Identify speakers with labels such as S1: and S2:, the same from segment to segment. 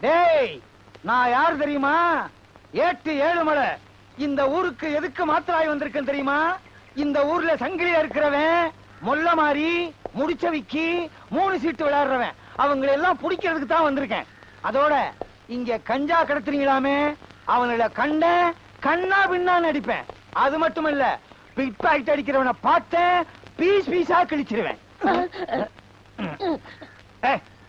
S1: டேய் நான் யார் தெரியுமா? ஏட்டு ஏழுமலை. இந்த ஊருக்கு எதுக்கு மாத்திராய் வந்திருக்கேன் தெரியுமா? இந்த ஊர்ல சங்கிலியா இருக்கிறவன் மொல்ல மாறி முடிச்சவிக்கி மூணு சீட்டு விளையாடுறவன். அவங்களை எல்லாம் பிடிக்கிறதுக்கு தான் வந்திருக்கேன். அதோட இங்க கஞ்சா கடத்துறீங்களாமே? அவங்கள கண்ட கண்ணா பின்னான்னு அடிப்பேன். அது மட்டுமல்ல பிட் பாக்கெட் அடிக்கிறவனை பார்த்தேன் பீஸ் பீஸா கிழிச்சிருவேன்.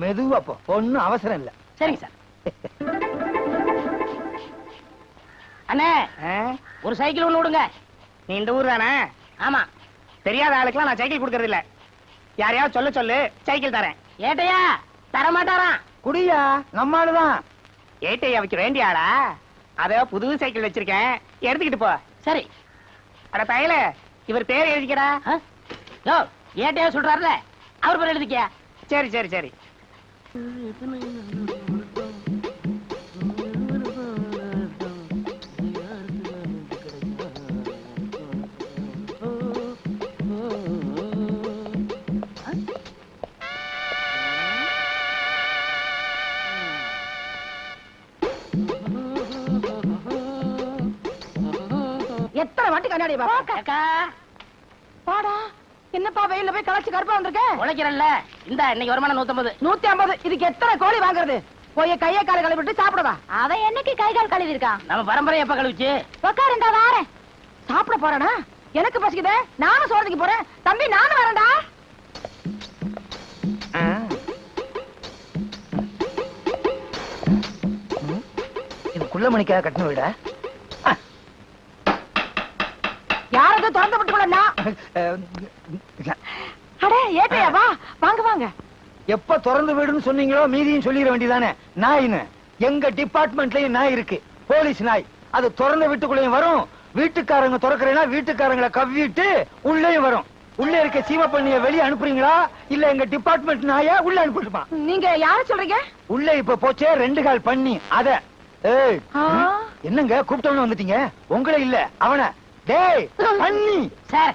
S1: மெதுவா போ. ஒண்ணும் அவசரம் இல்ல.
S2: சரிங்க சார். அண்ணே? ஒரு சைக்கிள் ஒண்ணு விடுங்க.
S3: நீ இந்த ஊர் தானே
S2: ஆமா.
S3: தெரியாத ஆளுக்கெல்லாம் நான் சைக்கிள் கொடுக்கறது இல்ல. யாரையாவது சொல்ல சொல்லு சைக்கிள் தரேன்.
S2: ஏட்டையா? தர மாட்டாராம்
S1: குடியா நம்மாளுதான்
S3: ஏட்டையா வைக்க வேண்டிய ஆளா? அத புது சைக்கிள் வச்சிருக்கேன். எடுத்துக்கிட்டு போ.
S2: சரி.
S3: அட தையல இவர் பேர் எழுதிக்கடா.
S2: ஏட்டையா சொல்றாருல. அவர் பேர் எழுதிக்கியா?
S3: சரி சரி சரி.
S4: எத்தனை வாட்டி கண்ணாடி பாப்பா பாடா. என்னப்பா வெயில்ல போய் களைச்சு கருப்பா வந்திருக்க?
S2: உழைக்கிறல்ல. இந்த இன்னைக்கு வருமானம் நூத்தம்பது.
S4: நூத்தி ஐம்பது இதுக்கு எத்தனை கோழி வாங்குறது? போய் கைய கால கழுவிட்டு சாப்பிடவா? அவன் என்னைக்கு கை கால் கழுவி இருக்கான்
S2: நம்ம பரம்பரை எப்ப கழிச்சு
S4: உக்காருண்டா வாரேன். சாப்பிட போறேனா? எனக்கு பசிக்குதே. நானும் சோறதுக்கு போறேன். தம்பி நானும் வரேன்டா.
S1: இது குள்ள மணிக்காக கட்டின வீடா
S4: யாரது திறந்து விட்டு கூட அடே ஏட்டையா வா வாங்க வாங்க.
S1: எப்ப திறந்து வீடுன்னு சொன்னீங்களோ மீதியும் சொல்லிட வேண்டியதானே? நாயின்னு. எங்க டிபார்ட்மெண்ட்லயும் நாய் இருக்கு. போலீஸ் நாய். அது திறந்த வீட்டுக்குள்ளேயும் வரும். வீட்டுக்காரங்க திறக்கிறேன்னா வீட்டுக்காரங்களை கவ்விட்டு உள்ளேயும் வரும். உள்ள இருக்க சீம பண்ணிய வெளியே அனுப்புறீங்களா? இல்ல எங்க டிபார்ட்மெண்ட் நாய உள்ள அனுப்பிட்டுமா?
S4: நீங்க யார சொல்றீங்க?
S1: உள்ள இப்ப போச்சே ரெண்டு கால் பண்ணி. அத. என்னங்க கூப்பிட்டவன வந்துட்டீங்க? உங்களை இல்ல அவன. டேய் பண்ணி.
S2: சார்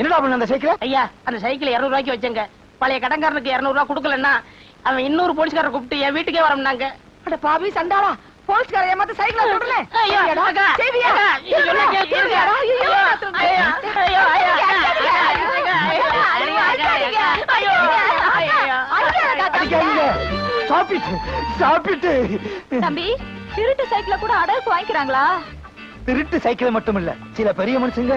S1: என்னடா பண்ண அந்த சைக்கிளை
S2: ஐயா அந்த சைக்கிள் இருநூறு ரூபாய்க்கு வச்சங்க பழைய கடன்காரனுக்கு இருநூறு ரூபாய் கொடுக்கலன்னா அவன் இன்னொரு போலீஸ்காரரை கூப்பிட்டு என் வீட்டுக்கே வரம்னாங்க
S4: அட பாவி சண்டாளா போலீஸ்கார ஏமாத்த சைக்கிள சுடல
S2: ஐயோ, அக்கா, அக்கா, இது சொன்னா கேட்கணுங்க. ஐயோ, ஐயோ, ஐயோ, ஐயோ, அக்கா, அக்கா, ஐயோ, ஐயோ, அக்கா, அக்கா, ஐயோ, ஐயோ,
S1: அடிக்காதீங்க சாப்பிட்டு சாப்பிட்டு
S4: தம்பி திருட்டு சைக்கிள கூட அடகுக்கு வாங்கிக்கிறாங்களா
S1: திருட்டு சைக்கிள் மட்டும் இல்ல சில பெரிய மனுஷங்க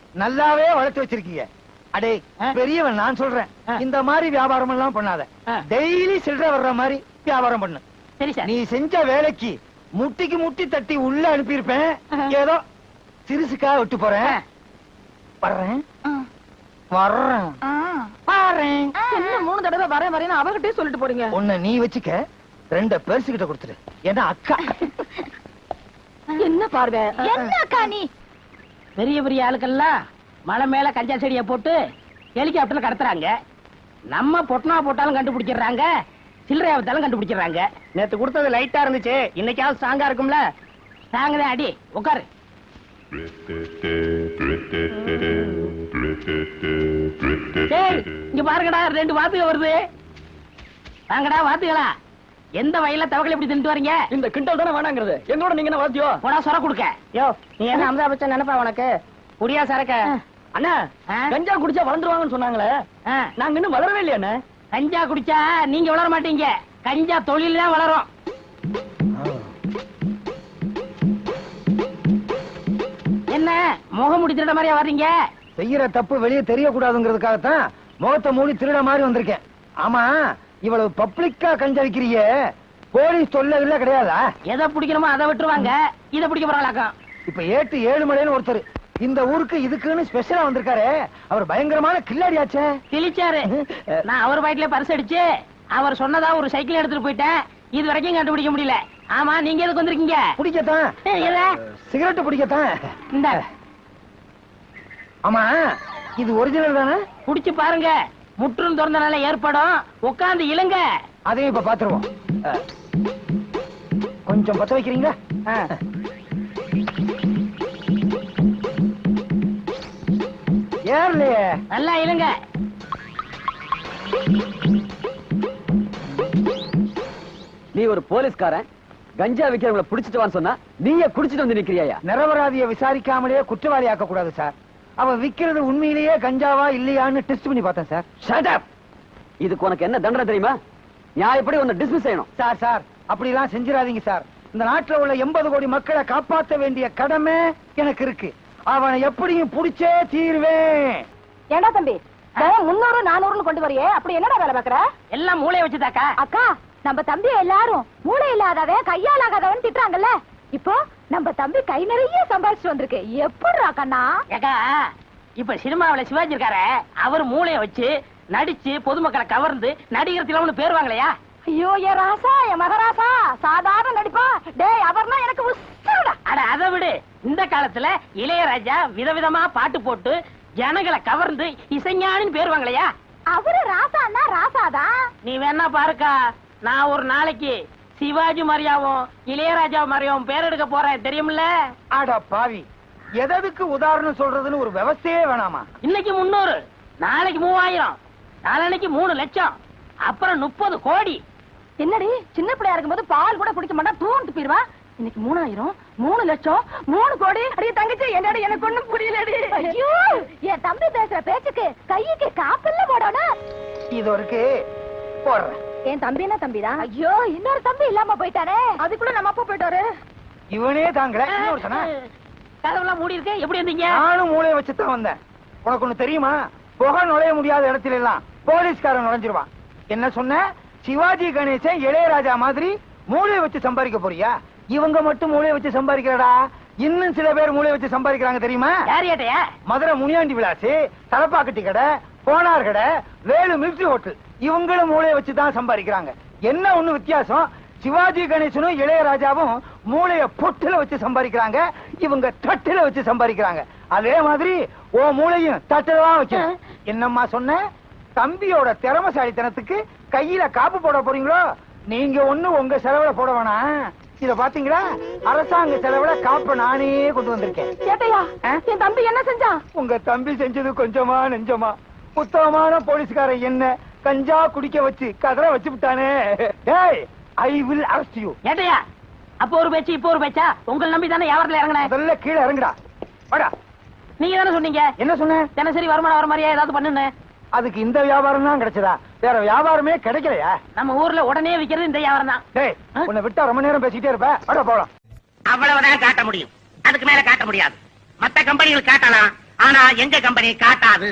S1: நல்லாவே வளர்த்து வச்சிருக்கீங்க. அடே? பெரியவன் நான் சொல்றேன். இந்த மாதிரி வியாபாரம் எல்லாம் பண்ணாத. டெய்லி சில்லற வர்ற மாதிரி வியாபாரம் பண்ணு.
S2: சரி சார்.
S1: நீ செஞ்ச வேலைக்கு முட்டிக்கு முட்டி தட்டி உள்ள அனுப்பியிருப்பேன். ஏதோ சிறுசுக்கா விட்டு போறேன்.
S2: ஆ.
S1: வர்றேன். வர்றேன்.
S4: ஆ.
S1: பாறேன்.
S4: என்ன மூணு தடவை வரேன் வரேன்னு அவகிட்டே சொல்லிட்டு போறீங்க?
S1: உன்னை நீ வச்சுக்க ரெண்ட பெருசு கிட்ட கொடுத்துரு ஏன்னா அக்கா.
S4: என்ன பார்வை? என்ன அக்கா நீ?
S2: பெரிய பெரிய ஆளுக்கெல்லாம் மலை மேல கஞ்சா செடியை போட்டு ஹெலிகாப்டர்ல கடத்துறாங்க. நம்ம பொட்டனா போட்டாலும் கண்டுபிடிச்சிடுறாங்க சில்லறையா வித்தாலும் கண்டுபிடிச்சிடுறாங்க.
S3: நேத்து கொடுத்தது லைட்டா இருந்துச்சு. இன்னைக்காவது ஸ்ட்ராங்கா இருக்கும்ல?
S2: தாங்க அடி. உட்காரு இங்க பாருங்கடா ரெண்டு வாத்துக வருது. வாங்கடா வாத்துகளா? எந்த வயல்ல தவக்கலை இப்படி தின்ட்டு வரீங்க?
S5: இந்த கிண்டல் தானே வேணாங்கிறது. எங்களோட நீங்க என்ன வாத்தியோ
S2: போடா சொர கொடுக்க.
S3: யோ நீ என்ன? அமிதா பச்சன் நினைப்பா உனக்கு? குடியா சரக்க?
S5: அண்ணா? கஞ்சா குடிச்சா வளர்ந்துருவாங்கன்னு சொன்னாங்களே. நாங்க இன்னும் வளரவே இல்லையா
S2: கஞ்சா குடிச்சா நீங்க வளர மாட்டீங்க. கஞ்சா தொழில் தான் வளரும். என்ன முகம் திருட மாதிரியா வர்றீங்க?
S1: செய்யற தப்பு வெளியே தெரியக்கூடாதுங்கிறதுக்காகத்தான் முகத்தை மூடி திருட மாதிரி வந்திருக்கேன். ஆமா இவ்வளவு பப்ளிக்கா கஞ்சா விக்கிறிய போலீஸ் தொல்லை இல்ல கிடையாதா?
S2: எதை பிடிக்கணுமோ அதை விட்டுருவாங்க. இதை பிடிக்க போறாங்களாக்கம்
S1: இப்ப ஏட்டு ஏழு மலைன்னு ஒருத்தர் இந்த ஊருக்கு இதுக்குன்னு ஸ்பெஷலா வந்திருக்காரு. அவர் பயங்கரமான கில்லாடியாச்சே
S2: கிழிச்சாரு. நான் அவர் பாக்கெட்ல பரிசு அடிச்சு அவர் சொன்னதா ஒரு சைக்கிள் எடுத்துட்டு போயிட்டேன். இது வரைக்கும் கண்டுபிடிக்க முடியல. ஆமா நீங்க எதுக்கு வந்திருக்கீங்க?
S1: பிடிக்கத்தான்? சிகரெட் பிடிக்கத்தான்.
S2: இந்த.
S1: ஆமா இது ஒரிஜினல் தானே?
S2: குடிச்சு பாருங்க. முற்றும் திறந்தனால ஏற்படும். உட்கார்ந்து இழுங்க.
S1: அதையும் இப்ப பாத்துருவோம். கொஞ்சம் பத்த வைக்கிறீங்களா?
S2: ஆ.
S1: ஏறலையே.
S2: நல்லா இழுங்க.
S5: நீ ஒரு போலீஸ்காரன். கஞ்சா விக்கிறவங்கள புடிச்சிட்டு வான்னு சொன்னா நீயே குடிச்சிட்டு வந்து நிக்கிறியா
S1: நிரபராதிய விசாரிக்காமலே குற்றவாளி ஆக்க கூடாது சார். அவன் விக்கிறது உண்மையிலேயே கஞ்சாவா இல்லையான்னு டெஸ்ட் பண்ணி பார்த்தேன் சார்
S5: ஷட் அப் இதுக்கு உனக்கு என்ன தண்டனை தெரியுமா? நியாயப்படி உன்னை டிஸ்மிஸ் செய்யணும்.
S1: சார் சார் அப்படிலாம் செஞ்சிடாதீங்க சார் இந்த நாட்டுல உள்ள எண்பது கோடி மக்களை காப்பாத்த வேண்டிய கடமை எனக்கு இருக்கு. அவனை எப்படியும் புடிச்சே தீர்வேன்.
S4: ஏண்டா தம்பி? முன்னூறு நானூறுன்னு கொண்டு வரையே. அப்படி என்னடா வேலை பாக்குற
S2: எல்லாம் மூளைய வச்சுதாக்கா.
S4: அக்கா நம்ம தம்பி எல்லாரும் மூளை இல்லாதவன் கையால் ஆகாதவன் திட்டுறாங்கல்ல. இப்போ நம்ம தம்பி கை நிறைய சம்பாதிச்சு வந்திருக்கு. எப்படிடா கண்ணா?
S2: ஏக்கா இப்ப சினிமாவுல சிவாஜி இருக்காரு அவர் மூளைய வச்சு நடிச்சு பொதுமக்களை கவர்ந்து நடிகர் திலம்னு பேர் வாங்கலையா
S4: ஐயோ என் ராசா என் மகராசா சாதாரண நடிப்பா. டேய் அவர்னா எனக்கு உசுருடா.
S2: அட அதை விடு. இந்த காலத்துல இளையராஜா விதவிதமா பாட்டு போட்டு ஜனங்களை கவர்ந்து இசைஞானின்னு பேர் வாங்கலையா
S4: அவரு ராசான்னா ராசாதான்.
S2: நீ வேணா பாருக்கா நான் ஒரு நாளைக்கு சிவாஜி மாதிரியாவும் இளையராஜா மாதிரியாவும் பேர் எடுக்க போறேன் தெரியுமில்ல?
S1: அட பாவி. எதற்கு உதாரணம் சொல்றதுன்னு ஒரு விவசாயே வேணாமா?
S2: இன்னைக்கு முன்னூறு நாளைக்கு மூவாயிரம் நாளைக்கு மூணு லட்சம் அப்புறம் முப்பது கோடி.
S4: என்னடி சின்ன பிள்ளையா இருக்கும்போது பால் கூட குடிக்க மாட்டா தூண்டு போயிருவா? இன்னைக்கு மூணாயிரம் மூணு லட்சம் மூணு கோடி. அடியே தங்கச்சி என்னடி எனக்கு ஒண்ணும் புரியலடி. ஐயோ! என் தம்பி பேசுற பேச்சுக்கு கைக்கு காப்பல்ல போடணும்.
S1: இது இருக்கு. போடுறேன்.
S4: என் தம்பி என்ன தம்பிதான் ஐயோ இன்னொரு தம்பி இல்லாம போயிட்டானே. அதுக்குள்ள நம்ம அப்பா போயிட்டாரு.
S1: இவனே தாங்கல இன்னொருத்தனா?
S2: கதவுலாம் மூடி இருக்கு எப்படி இருந்தீங்க
S1: நானும் மூளைய வச்சுதான் வந்தேன். உனக்கு ஒண்ணு தெரியுமா? புகை நுழைய முடியாத இடத்துல எல்லாம் போலீஸ்காரன் நுழைஞ்சிருவான். என்ன சொன்ன? சிவாஜி கணேசன் இளையராஜா மாதிரி மூளைய வச்சு சம்பாதிக்க போறியா? இவங்க மட்டும் மூளைய வச்சு சம்பாதிக்கிறடா? இன்னும் சில பேர் மூளைய வச்சு சம்பாதிக்கிறாங்க தெரியுமா? மதுரை முனியாண்டி விலாசு தலப்பாக்கட்டி கடை போனார் கடை வேலு மிலிட்டரி ஹோட்டல் இவங்களும் மூளைய வச்சு தான் சம்பாதிக்கிறாங்க. என்ன ஒண்ணு வித்தியாசம்? சிவாஜி கணேசனும் இளையராஜாவும் மூளைய பொட்டுல வச்சு சம்பாதிக்கிறாங்க. இவங்க தட்டுல வச்சு சம்பாதிக்கிறாங்க. அதே மாதிரி ஓ மூளையும் தட்டுல தான் வைக்கணும். என்னம்மா சொன்ன? தம்பியோட திறமசாலித்தனத்துக்கு கையில காப்பு போட போறீங்களோ? நீங்க ஒண்ணு உங்க செலவுல போட வேணாம். இத பாத்தீங்களா? அரசாங்க செலவுல காப்ப நானே கொண்டு வந்திருக்கேன்.
S4: சேட்டையா?
S1: ஆ?
S4: என் தம்பி என்ன செஞ்சான்?
S1: உங்க தம்பி செஞ்சது கொஞ்சமா நெஞ்சமா. உத்தமமான போலீஸ்காரன் என்ன கஞ்சா குடிக்க வச்சு கதற வச்சு விட்டானே. டேய் ஐ வில் அரஸ்ட் யூ
S2: ஏட்டையா? அப்போ ஒரு பேச்சு இப்போ ஒரு பேச்சா? உங்களை நம்பி தானே வியாபாரத்துல இறங்கினேன்.
S1: முதல்ல கீழே இறங்குடா. வாடா.
S2: நீங்க தானே சொன்னீங்க?
S1: என்ன சொன்னேன்
S2: தினசரி வருமானம் வர மாதிரியா ஏதாவது பண்ணுன்னு.
S1: அதுக்கு இந்த வியாபாரம் தான் கிடைச்சதா? வேற வியாபாரமே கிடைக்கலையா?
S2: நம்ம ஊர்ல உடனே விக்கிறது இந்த வியாபாரம் தான்
S1: டேய் உன்னை விட்டா ரொம்ப நேரம் பேசிட்டே இருப்ப. அட போலாம்.
S3: அவ்வளவுதான் காட்ட முடியும். அதுக்கு மேல காட்ட முடியாது. மத்த கம்பெனிகள் காட்டலாம். ஆனா எங்க கம்பெனி காட்டாது.